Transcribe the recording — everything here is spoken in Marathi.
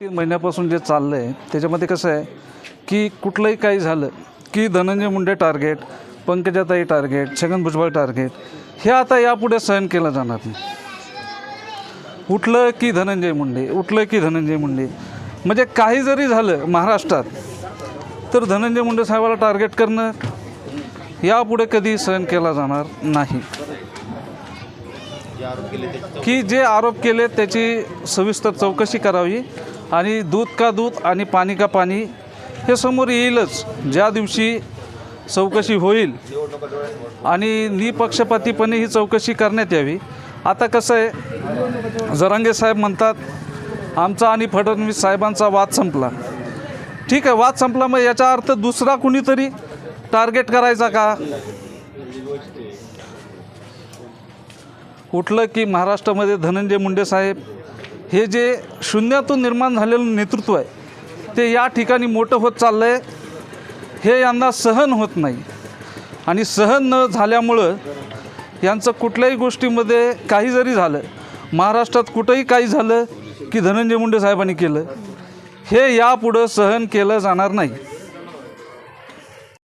तीन महिन्यापासून जे चाललं आहे त्याच्यामध्ये कसं आहे की कुठलंही काही झालं की धनंजय मुंडे टार्गेट पंकजाताई टार्गेट छगन भुजबळ टार्गेट हे आता यापुढे सहन केलं जाणार नाही. उठलं की धनंजय मुंडे उठलं की धनंजय मुंडे. म्हणजे काही जरी झालं महाराष्ट्रात तर धनंजय मुंडे साहेबाला टार्गेट करणं यापुढे कधी सहन केला जाणार नाही. की जे आरोप केले त्याची सविस्तर चौकशी करावी. आणि दूध का दूध आणि पाणी का पाणी हे समोर येईलच. ज्या दिवशी चौकशी होईल आणि निपक्षपातीपणे ही चौकशी करण्यात यावी. आता कसं आहे जरांगे साहेब म्हणतात आमचा आणि फडणवीस साहेबांचा वाद संपला. ठीक आहे वाद संपला मग याचा अर्थ दुसरा कुणीतरी टार्गेट करायचा का? उठलं की महाराष्ट्रामध्ये धनंजय मुंडे साहेब हे जे शून्यातून निर्माण झालेलं नेतृत्व आहे ते या ठिकाणी मोठं होत चाललं आहे हे यांना सहन होत नाही. आणि सहन न झाल्यामुळं यांचं कुठल्याही गोष्टीमध्ये काही जरी झालं महाराष्ट्रात कुठंही काही झालं की धनंजय मुंडे साहेबांनी केलं हे यापुढं सहन केलं जाणार नाही.